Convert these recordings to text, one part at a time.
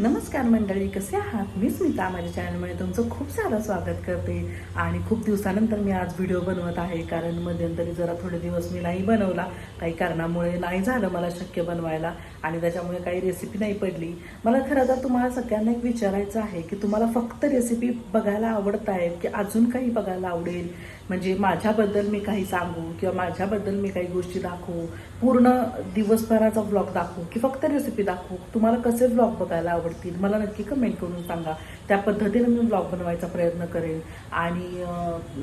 नमस्कार मंडळी कसे आहात? मी स्मिता माझ्या चॅनलमध्ये तुमचं खूप सारं स्वागत करते. आणि खूप दिवसानंतर मी आज व्हिडिओ बनवत आहे कारण मध्यंतरी जरा थोडे दिवस मी नाही बनवला. काही कारणामुळे नाही झालं मला शक्य बनवायला. आणि त्याच्यामुळे काही रेसिपी नाही पडली. मला खरं तर तुम्हाला सगळ्यांना एक विचारायचं आहे की तुम्हाला फक्त रेसिपी बघायला आवडत आहेत की अजून काही बघायला आवडेल? म्हणजे माझ्याबद्दल मी काही सांगू किंवा माझ्याबद्दल मी काही गोष्टी दाखवू? पूर्ण दिवसभराचा ब्लॉग दाखवू की फक्त रेसिपी दाखवू? तुम्हाला कसे ब्लॉग बघायला आवडतील? मला नक्की कमेंट करून सांगा. त्या पद्धतीने मी ब्लॉग बनवायचा प्रयत्न करेन. आणि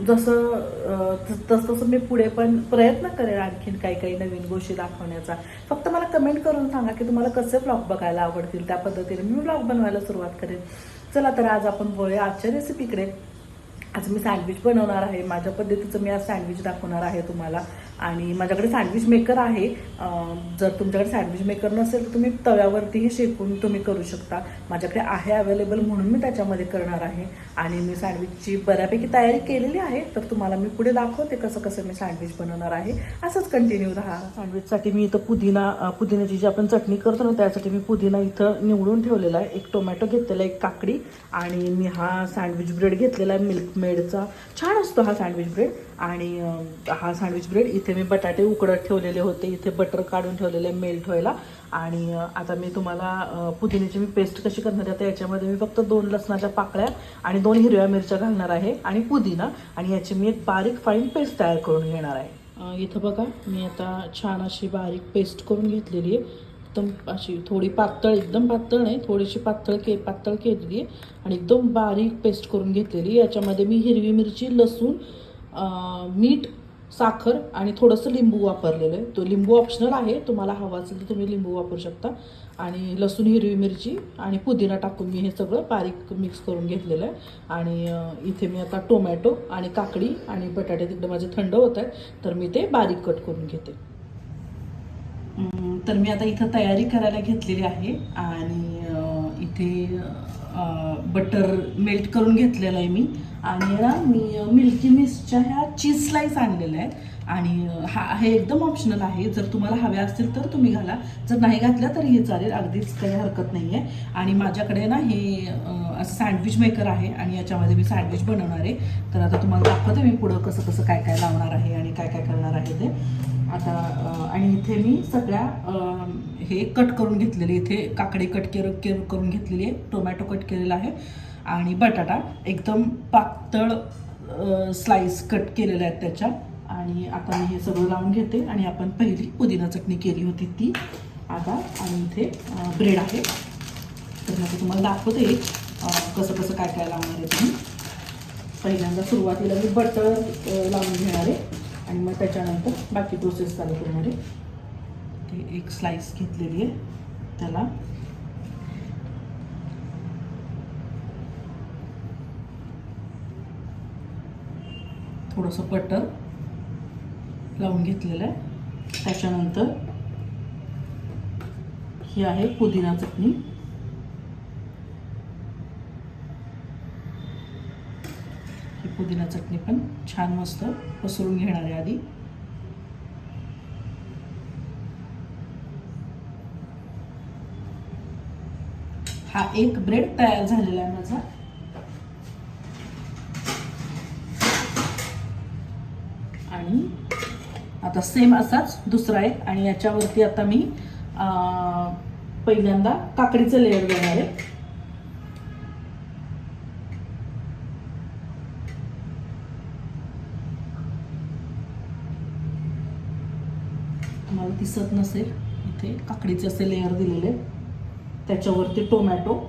जसं तस- तसं तसं मी पुढे पण प्रयत्न करेन आणखीन काही काही नवीन गोष्टी दाखवण्याचा. फक्त मला कमेंट करून सांगा. की तुम्हाला कसे ब्लॉग बघायला आवडतील त्या पद्धतीने मी ब्लॉग बनवायला सुरुवात करेन. चला तर आज आपण बोलूया आजच्या रेसिपीकडे आज मी सँडविच बनवणार आहे. माझ्या पद्धतीचं मी आज सँडविच दाखवणार आहे तुम्हाला. आणि माझ्याकडे सँडविच मेकर आहे. जर तुमच्याकडे सँडविच मेकर नसेल तर तुम्ही तव्यावरतीही शेकून तुम्ही करू शकता. माझ्याकडे आहे अवेलेबल म्हणून मी त्याच्यामध्ये करणार आहे. आणि मी सँडविचची बऱ्यापैकी तयारी केलेली आहे तर तुम्हाला मी पुढे दाखवते कसं कसं मी सँडविच बनवणार आहे. असंच कंटिन्यू राहा. सँडविचसाठी मी इथं पुदिना पुदिन्याची जी आपण चटणी करतो ना त्यासाठी मी पुदिना इथं निवडून ठेवलेला आहे. एक टोमॅटो घेतलेला एक काकडी. आणि मी हा सँडविच ब्रेड घेतलेला आहे मिल्क मेडचा छान असतो हा सँडविच ब्रेड आणि हा सँडविच ब्रेड इथे मी बटाटे उकडत ठेवलेले होते. इथे बटर काढून ठेवलेले मेल्ट व्हायला. आणि आता मी तुम्हाला पुदिन्याची मी पेस्ट कशी करणार आहे तर याच्यामध्ये मी फक्त दोन लसणाच्या पाकळ्या आणि दोन हिरव्या मिरच्या घालणार आहे आणि पुदिना. आणि याची मी एक बारीक फाईन पेस्ट तयार करून घेणार आहे. इथं बघा मी आता छान अशी बारीक पेस्ट करून घेतलेली आहे. एकदम अशी थोडी पातळ एकदम पातळ नाही थोडीशी पातळ के पातळ केलेली आहे. आणि एकदम बारीक पेस्ट करून घेतलेली याच्यामध्ये मी हिरवी मिरची लसूण मीठ साखर आणि थोडंसं लिंबू वापरलेलं आहे. तो लिंबू ऑप्शनल आहे. तुम्हाला हवा असेल तर तुम्ही लिंबू वापरू शकता. आणि लसूण हिरवी मिरची आणि पुदिना टाकून मी हे सगळं बारीक मिक्स करून घेतलेलं आहे. आणि इथे मी आता टोमॅटो आणि काकडी आणि बटाटे तिकडे माझे थंड होत आहेत. तर मी ते बारीक कट करून घेते. तर मी आता इथं तयारी करायला घेतलेली आहे. आणि इथे बटर मेल्ट करून घेतलेलं आहे मी. आणि ना मी मिल्की मिस्टच्या ह्या चीज स्लाईस आणलेल्या आहेत. आणि हा हे एकदम ऑप्शनल आहे. जर तुम्हाला हव्या असतील तर तुम्ही घाला. जर नाही घातल्या तरीही चालेल. अगदीच काही हरकत नाही आहे आणि माझ्याकडे ना हे असं सँडविच मेकर आहे आणि याच्यामध्ये मी सँडविच बनवणार आहे. तर आता तुम्हाला दाखवते मी पुढं कसं कसं काय काय लावणार आहे आणि काय काय करणार आहे ते. आता आणि इथे मी सगळ्या हे कट करून घेतलेले. इथे काकडे कट केर केर करून घेतलेली आहे. टोमॅटो कट केलेला आहे. आणि बटाटा एकदम पातळ स्लाइस कट केलेल्या आहेत त्याच्या आणि आता मी हे सगळं लावून घेते आणि आपण पहिली पुदिना चटणी केली होती ती. आता आणि इथे ब्रेड आहे. तर मी आता तुम्हाला दाखवते कसं कसं काय काय लावणार आहे तुम्ही. पहिल्यांदा सुरुवातीला मी बटर लावून घेणार आहे. आणि मग त्याच्यानंतर बाकी प्रोसेस चालू करणार आहे. ते एक स्लाइस घेतलेली आहे. त्याला थोडंसं बटर लावून घेतलेलं आहे. त्याच्यानंतर ही आहे पुदिना चटणी. ही पुदिना चटणी पण छान मस्त पसरून घेणार आहे आधी. हा एक ब्रेड तयार झालेला आहे माझा आणि आता सेम असाच दुसरा आहे आणि याच्यावरती आता मी पहिल्यांदा काकडीचं लेअर देणार आहे. तुम्हाला दिसत नसेल इथे काकडीचे असे लेअर दिलेले आहेत. त्याच्यावरती टोमॅटो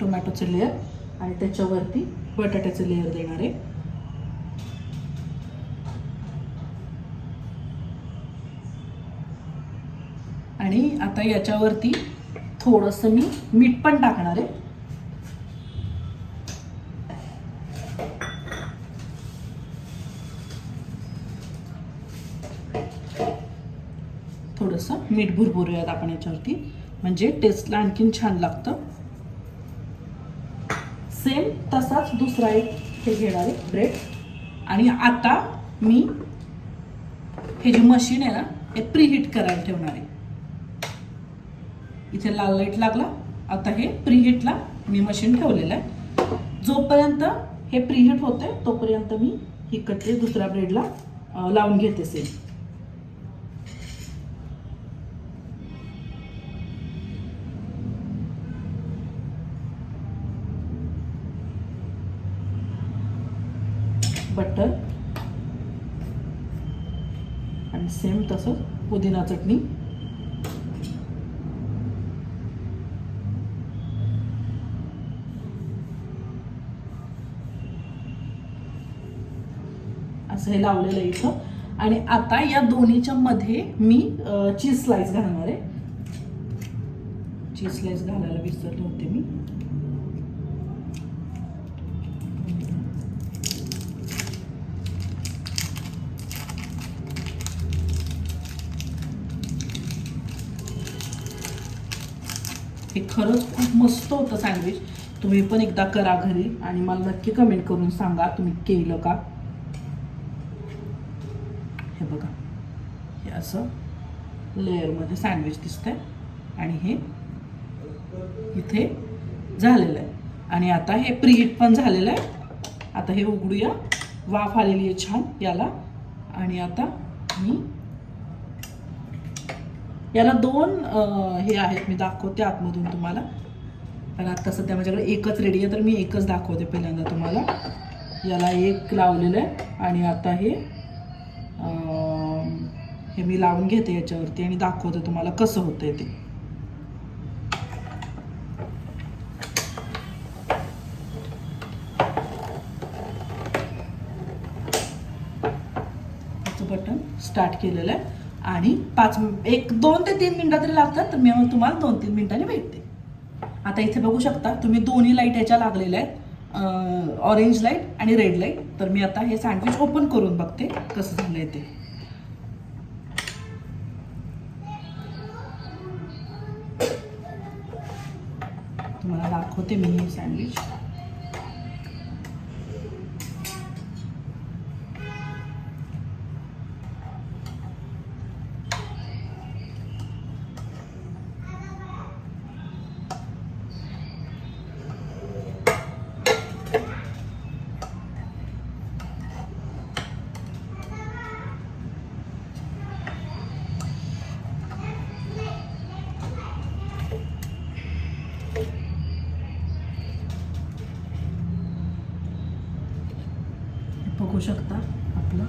टोमॅटोचे लेअर आणि त्याच्यावरती बटाट्याचं लेअर देणार आहे. आणि आता याच्यावरती थोडंसं मी मीठ पण टाकणार आहे. थोडंसं मीठ भुरभुरूयात आपण याच्यावरती. म्हणजे टेस्टला आणखीन छान लागतं. असाच दुसरा एक हे घेणार आहे ब्रेड आणि आता मी हे जे मशीन आहे ना हे प्रीहीट करायला ठेवणार आहे. इथे लाल लाइट लागला. आता हे प्रीहीटला मी मशीन ठेवलेलं आहे. जोपर्यंत हे प्रीहीट होतं तोपर्यंत मी ही कटली दुसऱ्या ब्रेडला लावून घेते सेल आणि सेम तसंच पुदिना चटणी. असं हे लावलेलं आहे इथं. आणि आता या दोन्हीच्या मध्ये मी चीज स्लाइस घालणार आहे. चीज स्लाइस घालायला विसरले होते मी. हे खरंच खूप मस्त होतं सँडविच तुम्ही पण एकदा करा घरी आणि मला नक्की कमेंट करून सांगा तुम्ही केलं का. हे बघा. हे असं लेअरमध्ये सँडविच दिसतंय. आणि हे इथे झालेलं आहे. आणि आता हे प्रीहीट पण झालेलं आहे. आता हे उघडूया. वाफ आलेली आहे छान याला. आणि आता मी याला दोन हे आहेत मी दाखवते आतमधून तुम्हाला. पण आता सध्या माझ्याकडे एकच रेडी आहे तर मी एकच दाखवते पहिल्यांदा तुम्हाला. याला एक लावलेलं आहे आणि आता हे हे मी लावून घेते याच्यावरती आणि दाखवते तुम्हाला कसं होतं ते. बटन स्टार्ट केलेलं आहे. आणि पाच एक दोन ते तीन मिनिटं तरी लागतात तर मी तुम्हाला दोन तीन मिनिटांनी भेटते. आता इथे बघू शकता तुम्ही दोन्ही लाइट याच्या लागलेल्या आहेत. ऑरेंज लाइट आणि रेड लाइट तर मी आता हे सँडविच ओपन करून बघते कसं झालंय ते. तुम्हाला दाखवते मी हे सँडविच शकता आपलं.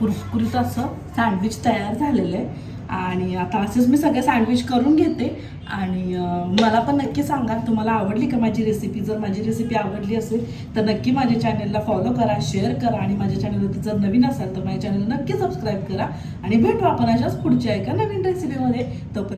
कुरकुरीत असं सँडविच तयार झालेलं आहे. आणि आता असेच मी सगळं सँडविच करून घेते. आणि मला पण नक्की सांगा तुम्हाला आवडली का माझी रेसिपी जर माझी रेसिपी आवडली असेल तर नक्की माझ्या चॅनलला फॉलो करा शेअर करा. आणि माझ्या चॅनलवरती जर नवीन असाल तर माझ्या चॅनलला नक्की सबस्क्राईब करा. आणि भेटू आपण अशाच पुढच्या एका नवीन रेसिपीमध्ये तोपर्यंत